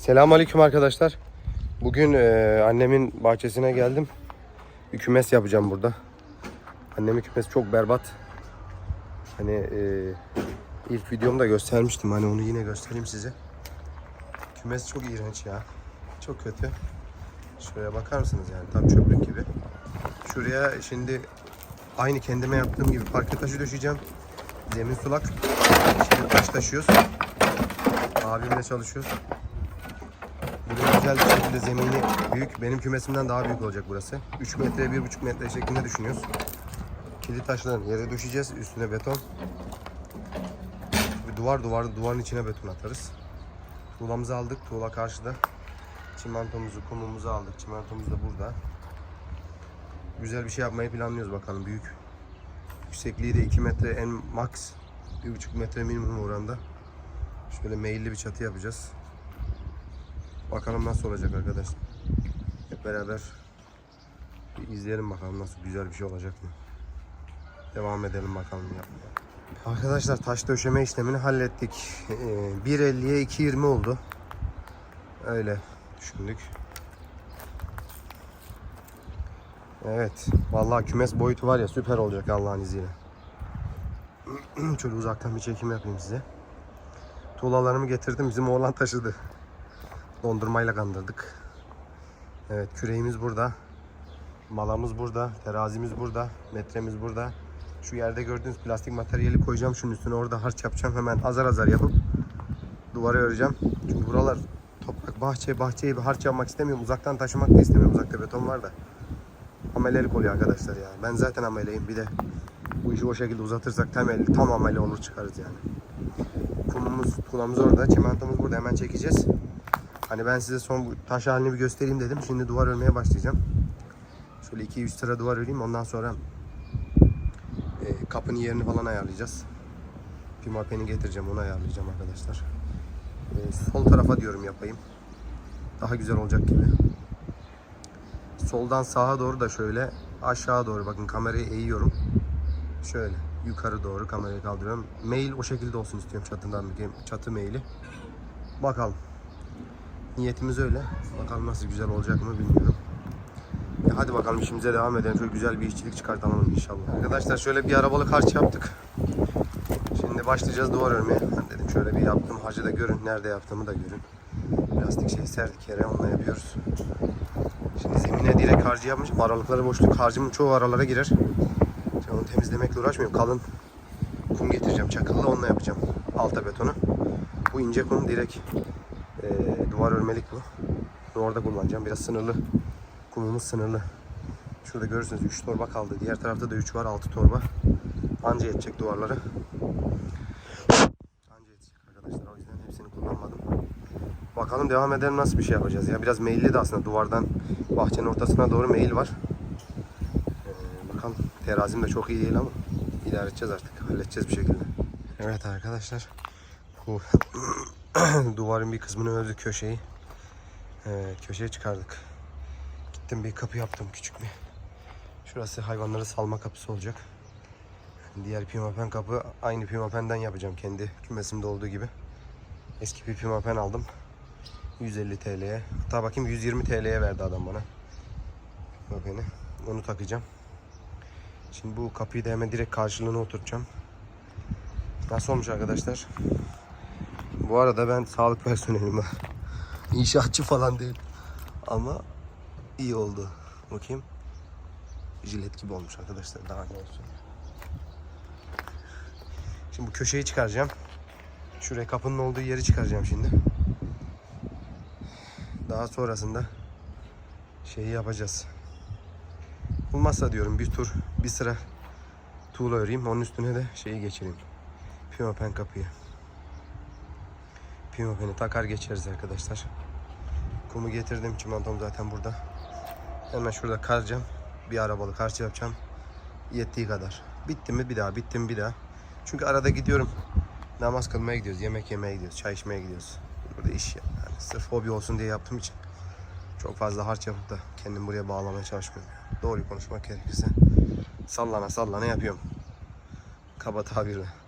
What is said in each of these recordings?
Selamünaleyküm arkadaşlar. Bugün e, annemin bahçesine geldim. Bir kümes yapacağım burada. Annemin kümesi çok berbat. Hani e, ilk videomda göstermiştim. Hani onu yine göstereyim size. Kümes çok iğrenç ya. Çok kötü. Şuraya bakar mısınız yani tam çöplük gibi. Şuraya şimdi aynı kendime yaptığım gibi parke taşı döşeyeceğim. Zemin sulak. Şimdi taş taşıyoruz. Abimle çalışıyoruz. Güzel bir zemini büyük. Benim kümesimden daha büyük olacak burası. 3 metre, 1,5 metre şeklinde düşünüyoruz. Kilit taşların yere düşeceğiz. Üstüne beton. Bir duvar duvar duvarın içine beton atarız. Tuğlamızı aldık. Tuğla karşıda. Çimentomuzu, kumumuzu aldık. Çimentomuz da burada. Güzel bir şey yapmayı planlıyoruz bakalım. Büyük. Yüksekliği de 2 metre en max. 1,5 metre minimum oranda. Şöyle meyilli bir çatı yapacağız. Bakalım nasıl olacak arkadaşlar. Hep beraber bir izleyelim bakalım nasıl güzel bir şey olacak mı. Devam edelim bakalım yapmaya. Arkadaşlar taş döşeme işlemini hallettik. Ee, 1.50'ye 2.20 oldu. Öyle düşündük. Evet. Vallahi kümes boyutu var ya süper olacak Allah'ın izniyle. Şöyle uzaktan bir çekim yapayım size. Tuğlalarımı getirdim. Bizim oğlan taşıdı. Dondurmayla kandırdık. Evet küreğimiz burada. Malamız burada. Terazimiz burada. Metremiz burada. Şu yerde gördüğünüz plastik materyali koyacağım. Şunun üstüne orada harç yapacağım. Hemen azar azar yapıp duvara öreceğim. Çünkü buralar toprak bahçe bahçeyi bir harç yapmak istemiyorum. Uzaktan taşımak da istemiyorum. Uzakta beton var da. Amelelik oluyor arkadaşlar ya. Ben zaten ameleyim. Bir de bu işi o şekilde uzatırsak temel, tam amele olur çıkarız yani. Kumumuz, tuğlamız orada. Çimentomuz burada. Hemen çekeceğiz. Hani ben size son taş halini bir göstereyim dedim. Şimdi duvar örmeye başlayacağım. Şöyle 2-3 sıra duvar öreyim. Ondan sonra e, kapının yerini falan ayarlayacağız. Pimapeni getireceğim. Onu ayarlayacağım arkadaşlar. E, sol tarafa diyorum yapayım. Daha güzel olacak gibi. Soldan sağa doğru da şöyle aşağı doğru bakın kamerayı eğiyorum. Şöyle yukarı doğru kamerayı kaldırıyorum. Mail o şekilde olsun istiyorum çatından bir çatı maili. Bakalım. Niyetimiz öyle. Bakalım nasıl güzel olacak mı bilmiyorum. Ya hadi bakalım işimize devam edelim. Şöyle güzel bir işçilik çıkartalım inşallah. Arkadaşlar şöyle bir arabalık harç yaptık. Şimdi başlayacağız duvar örmeye. Ben dedim şöyle bir yaptım. Hacı da görün. Nerede yaptığımı da görün. Plastik şey serdik yere. Onunla yapıyoruz. Şimdi zemine direkt harcı yapmışım. Aralıkları boşluk. Harcımın çoğu aralara girer. Şimdi onu temizlemekle uğraşmıyorum. Kalın kum getireceğim. Çakılla onunla yapacağım. Alta betonu. Bu ince kum direkt duvar örmelik bu. Bunu orada kullanacağım. Biraz sınırlı. Kumumuz sınırlı. Şurada görürsünüz 3 torba kaldı. Diğer tarafta da 3 var 6 torba. Anca yetecek duvarlara. Anca yetecek arkadaşlar. O yüzden hepsini kullanmadım. Bakalım devam edelim nasıl bir şey yapacağız ya. Biraz meyilli de aslında duvardan bahçenin ortasına doğru meyil var. Ee, bakalım terazim de çok iyi değil ama idare edeceğiz artık. Halledeceğiz bir şekilde. Evet arkadaşlar. Bu duvarın bir kısmını ördük köşeyi. Ee, köşeye çıkardık. Gittim bir kapı yaptım küçük bir. Şurası hayvanları salma kapısı olacak. Diğer pimapen kapı aynı pimapenden yapacağım kendi kümesimde olduğu gibi. Eski bir pimapen aldım. 150 TL'ye. Hatta bakayım 120 TL'ye verdi adam bana. Pimapeni. Onu takacağım. Şimdi bu kapıyı da hemen direkt karşılığına oturtacağım. Nasıl olmuş arkadaşlar? Bu arada ben sağlık personeliyim. ha. İnşaatçı falan değil. Ama iyi oldu. Bakayım. Jilet gibi olmuş arkadaşlar. Daha ne olsun. Şimdi bu köşeyi çıkaracağım. Şuraya kapının olduğu yeri çıkaracağım şimdi. Daha sonrasında şeyi yapacağız. Olmazsa diyorum bir tur, bir sıra tuğla öreyim. Onun üstüne de şeyi geçireyim. Pimapen kapıyı. Pimapeni takar geçeriz arkadaşlar. Kumu getirdim. Çimentom zaten burada. Hemen şurada karacağım. Bir arabalı karşı yapacağım. Yettiği kadar. Bitti mi bir daha, bitti mi bir daha. Çünkü arada gidiyorum. Namaz kılmaya gidiyoruz, yemek yemeye gidiyoruz, çay içmeye gidiyoruz. Burada iş ya. Yani sırf hobi olsun diye yaptığım için çok fazla harç yapıp da kendimi buraya bağlamaya çalışmıyorum. Doğruyu konuşmak gerekirse sallana sallana yapıyorum. Kaba tabirle.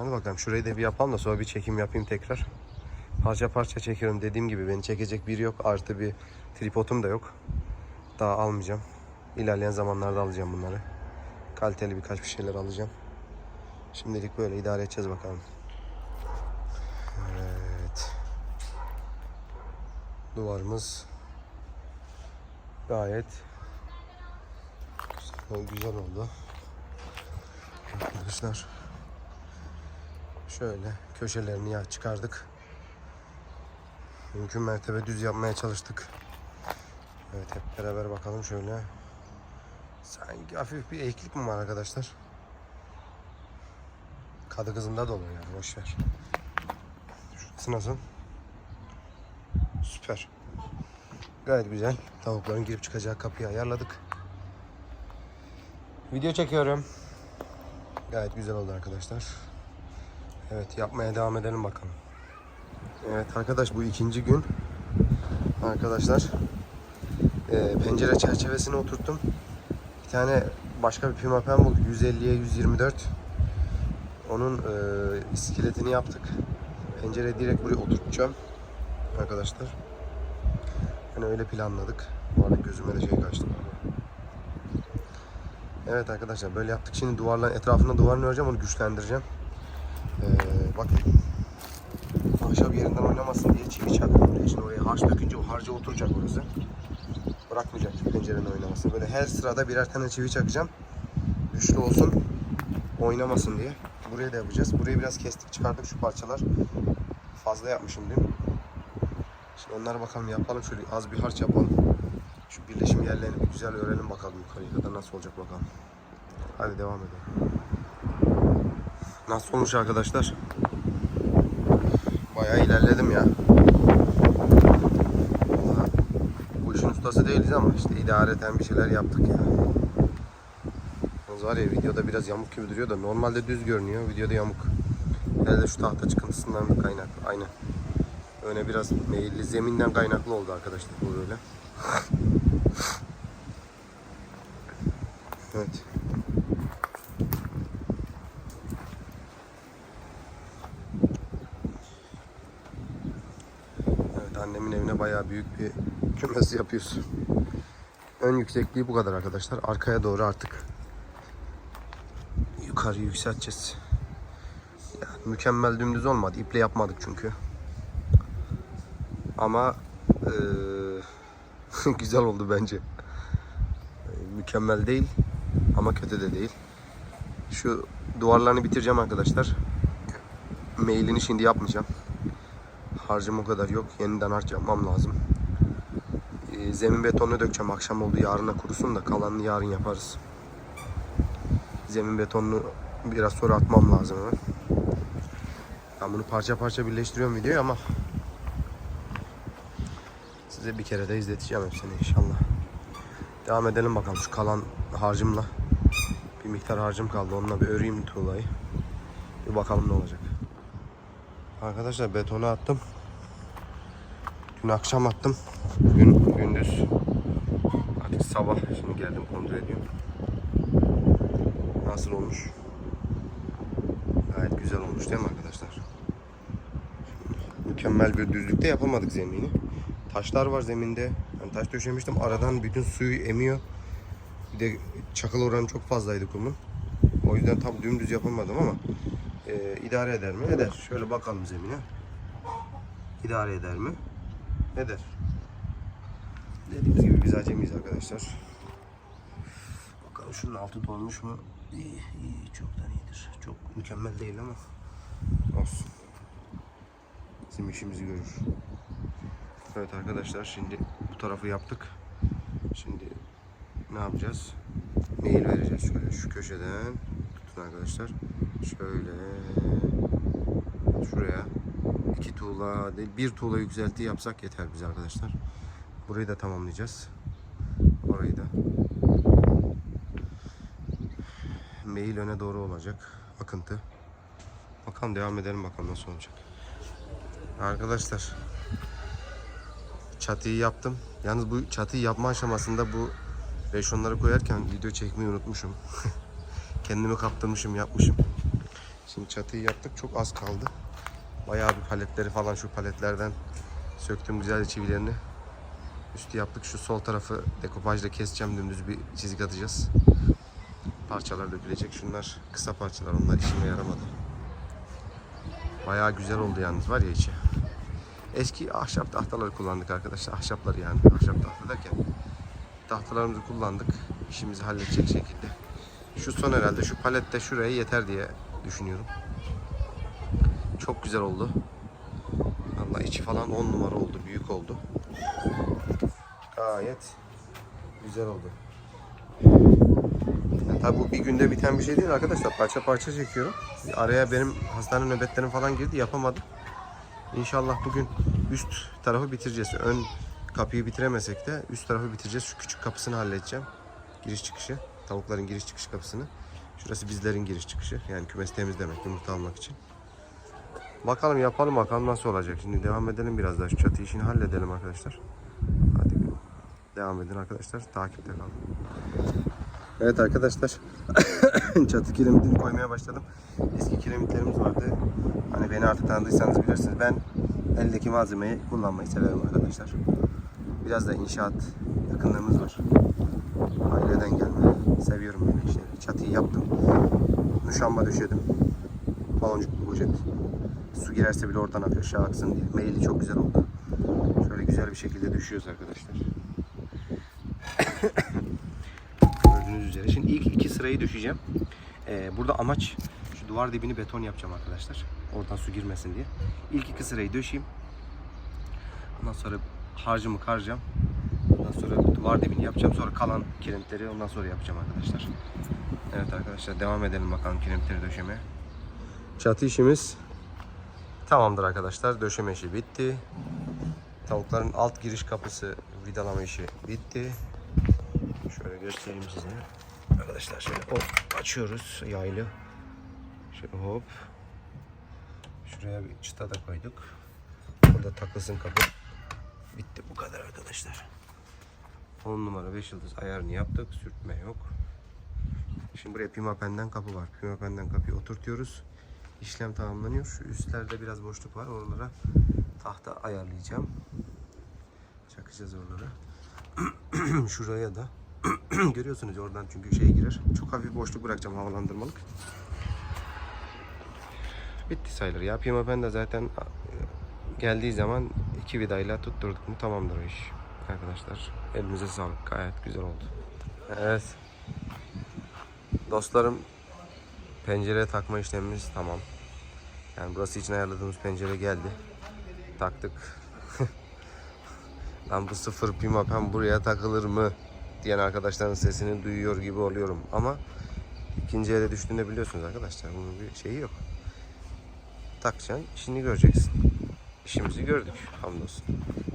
Hadi bakalım şurayı da bir yapalım da sonra bir çekim yapayım tekrar. Parça parça çekiyorum. Dediğim gibi beni çekecek biri yok. Artı bir tripodum da yok. Daha almayacağım. İlerleyen zamanlarda alacağım bunları. Kaliteli birkaç bir şeyler alacağım. Şimdilik böyle idare edeceğiz bakalım. Evet. Duvarımız gayet güzel, oldu. Arkadaşlar şöyle köşelerini ya çıkardık. Mümkün mertebe düz yapmaya çalıştık. Evet hep beraber bakalım şöyle. Sanki hafif bir eğiklik mi var arkadaşlar? Kadı kızında da olur yani boşver. Şurası nasıl? Süper. Gayet güzel. Tavukların girip çıkacağı kapıyı ayarladık. Video çekiyorum. Gayet güzel oldu arkadaşlar. Evet yapmaya devam edelim bakalım. Evet arkadaş bu ikinci gün. Arkadaşlar e, pencere çerçevesini oturttum. Bir tane başka bir pimapen bulduk. 150'ye 124. Onun e, iskeletini yaptık. Pencereyi direkt buraya oturtacağım. Arkadaşlar. Yani öyle planladık. Bu arada gözüme de şey kaçtı. Evet arkadaşlar böyle yaptık. Şimdi duvarların etrafına duvarını öreceğim. Onu güçlendireceğim. Ee, bak ahşap yerinden oynamasın diye çivi çaktım oraya. Şimdi oraya harç dökünce o harca oturacak orası. Bırakmayacak pencerenin oynamasını. Böyle her sırada birer tane çivi çakacağım. Güçlü olsun. Oynamasın diye. Buraya da yapacağız. Burayı biraz kestik çıkardık şu parçalar. Fazla yapmışım değil mi? Şimdi onlara bakalım yapalım. Şöyle az bir harç yapalım. Şu birleşim yerlerini bir güzel öğrenelim bakalım yukarıya kadar nasıl olacak bakalım. Hadi devam edelim. Nasıl olmuş arkadaşlar? Bayağı ilerledim ya. Bu işin ustası değiliz ama işte idareten bir şeyler yaptık ya. Yalnız var ya videoda biraz yamuk gibi duruyor da normalde düz görünüyor. Videoda yamuk. Herhalde şu tahta çıkıntısından da kaynaklı. Aynen. Öne biraz meyilli zeminden kaynaklı oldu arkadaşlar bu böyle. Evet annemin evine bayağı büyük bir kümes yapıyoruz. Ön yüksekliği bu kadar arkadaşlar. Arkaya doğru artık yukarı yükselteceğiz. Yani mükemmel dümdüz olmadı. İple yapmadık çünkü. Ama eee, güzel oldu bence. E, Mükemmel değil ama kötü de değil. Şu duvarlarını bitireceğim arkadaşlar. Mailini şimdi yapmayacağım. Harcım o kadar yok. Yeniden harç yapmam lazım. E, Zemin betonunu dökeceğim. Akşam oldu. Yarına kurusun da kalanını yarın yaparız. Zemin betonunu biraz sonra atmam lazım hemen. Ben bunu parça parça birleştiriyorum videoyu ama size bir kere de izleteceğim hepsini inşallah. Devam edelim bakalım şu kalan harcımla. Bir miktar harcım kaldı. Onunla bir öreyim tuğlayı. Bir bakalım ne olacak. Arkadaşlar betonu attım. Dün akşam attım. Bugün gündüz. Artık sabah şimdi geldim kontrol ediyorum. Nasıl olmuş? Gayet güzel olmuş değil mi arkadaşlar? Mükemmel bir düzlükte yapamadık zemini. Taşlar var zeminde. Yani taş döşemiştim. Aradan bütün suyu emiyor. Bir de çakıl oranı çok fazlaydı kumun. O yüzden tam dümdüz yapamadım ama e, idare eder mi? Eder. Şöyle bakalım zemine. İdare eder mi? Eder. Dediğimiz gibi biz acemiyiz arkadaşlar. Bakalım şunun altı dolmuş mu? İyi, iyi. Çoktan iyidir. Çok mükemmel değil ama olsun. Bizim işimizi görür. Evet arkadaşlar şimdi bu tarafı yaptık. Şimdi ne yapacağız? Mail vereceğiz şöyle şu köşeden tutun arkadaşlar. Şöyle şuraya iki tuğla değil bir tuğla yükselti yapsak yeter bize arkadaşlar. Burayı da tamamlayacağız. Orayı da. Mail öne doğru olacak. Akıntı. Bakalım devam edelim bakalım nasıl olacak. Arkadaşlar çatıyı yaptım. Yalnız bu çatıyı yapma aşamasında bu beşonları koyarken video çekmeyi unutmuşum. Kendimi kaptırmışım yapmışım. Şimdi çatıyı yaptık çok az kaldı. Bayağı bir paletleri falan şu paletlerden söktüm güzel çivilerini. Üstü yaptık. Şu sol tarafı dekopajla keseceğim. Dümdüz bir çizik atacağız. Parçalar dökülecek. Şunlar kısa parçalar. Onlar işime yaramadı. Bayağı güzel oldu yalnız var ya içi. Eski ahşap tahtaları kullandık arkadaşlar. Ahşapları yani. Ahşap tahta derken tahtalarımızı kullandık. İşimizi halledecek şekilde. Şu son herhalde. Şu palet de şuraya yeter diye düşünüyorum. Çok güzel oldu. Vallahi içi falan 10 numara oldu. Büyük oldu. Gayet güzel oldu. Ya tabi bu bir günde biten bir şey değil arkadaşlar. Parça parça çekiyorum. Araya benim hastane nöbetlerim falan girdi. Yapamadım. İnşallah bugün üst tarafı bitireceğiz. Ön kapıyı bitiremesek de üst tarafı bitireceğiz. Şu küçük kapısını halledeceğim. Giriş çıkışı. Tavukların giriş çıkış kapısını. Şurası bizlerin giriş çıkışı. Yani kümes temizlemek, yumurta almak için. Bakalım yapalım bakalım nasıl olacak. Şimdi devam edelim biraz daha. Şu çatı işini halledelim arkadaşlar. Hadi devam edin arkadaşlar. Takipte kalın. Evet arkadaşlar. çatı kiremitini koymaya başladım. Eski kiremitlerimiz vardı. Hani beni artık tanıdıysanız bilirsiniz. Ben eldeki malzemeyi kullanmayı severim arkadaşlar. Biraz da inşaat yakınlığımız var. Aileden gelme. Seviyorum böyle işleri. Çatıyı yaptım. Muşamba döşedim. Baloncuklu poşet. Su girerse bile oradan aşağı aksın diye. Meyili çok güzel oldu. Şöyle güzel bir şekilde düşüyoruz arkadaşlar. Gördüğünüz üzere. Şimdi ilk iki sırayı düşeceğim. Ee, burada amaç şu duvar dibini beton yapacağım arkadaşlar. Oradan su girmesin diye. İlk iki sırayı döşeyim. Ondan sonra harcımı karacağım. Ondan sonra duvar dibini yapacağım. Sonra kalan kiremitleri ondan sonra yapacağım arkadaşlar. Evet arkadaşlar devam edelim bakalım kiremitleri döşemeye. Çatı işimiz tamamdır arkadaşlar. Döşeme işi bitti. Tavukların alt giriş kapısı vidalama işi bitti. Şöyle göstereyim size. Arkadaşlar şöyle hop açıyoruz yaylı. Şöyle hop. Şuraya bir çıta da koyduk. Burada takılsın kapı. Bitti bu kadar arkadaşlar. 10 numara 5 yıldız ayarını yaptık. Sürtme yok. Şimdi buraya pimapenden kapı var. Pimapenden kapıyı oturtuyoruz. İşlem tamamlanıyor. Şu üstlerde biraz boşluk var. Oralara tahta ayarlayacağım. Çakacağız oralara. Şuraya da görüyorsunuz oradan çünkü şey girer. Çok hafif boşluk bırakacağım havalandırmalık. Bitti sayılır ya. Pimapen de zaten e, geldiği zaman iki vidayla tutturduk mu tamamdır o iş. Arkadaşlar elimize sağlık. Gayet güzel oldu. Evet. Dostlarım pencere takma işlemimiz tamam. Yani burası için ayarladığımız pencere geldi. Taktık. Lan bu sıfır pimapen buraya takılır mı? diyen arkadaşların sesini duyuyor gibi oluyorum. Ama ikinci ele düştüğünde biliyorsunuz arkadaşlar bunun bir şeyi yok. Takacaksın, işini göreceksin. İşimizi gördük hamdolsun.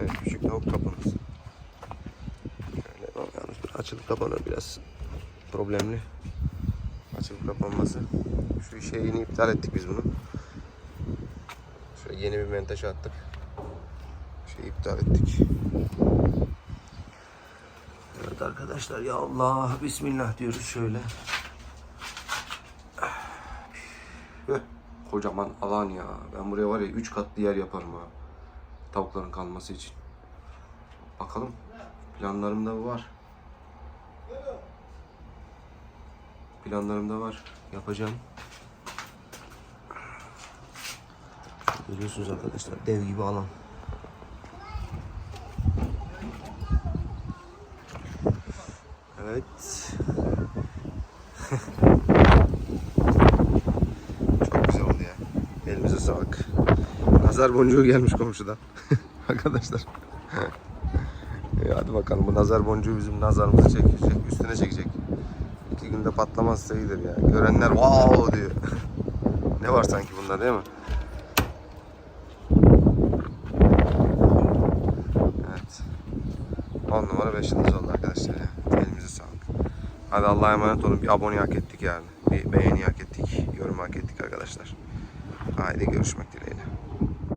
Evet, küçük tavuk kapımız. Şöyle, açılıp kapanır biraz problemli. Açılıp kapanması. Şu şeyini iptal ettik biz bunu. Şöyle yeni bir menteş attık. Şeyi iptal ettik. Evet arkadaşlar ya Allah bismillah diyoruz şöyle. Heh, kocaman alan ya. Ben buraya var ya 3 katlı yer yaparım ha. Tavukların kalması için. Bakalım. Planlarımda var. Planlarımda var. Yapacağım. Görüyorsunuz arkadaşlar dev gibi alan. Evet. Çok güzel oldu ya. Elimize sağlık. Nazar boncuğu gelmiş komşudan. Arkadaşlar. Hadi bakalım bu nazar boncuğu bizim nazarımızı çekecek, üstüne çekecek. İki günde patlamazsa iyidir ya. Görenler wow diyor. ne var sanki bunda değil mi? Evet. 10 numara 5 yıldız oldu arkadaşlar. Elimize sağlık. Hadi Allah'a emanet olun. Bir abone hak ettik yani. Bir beğeni hak ettik. Yorum hak ettik arkadaşlar. Haydi görüşmek dileğiyle.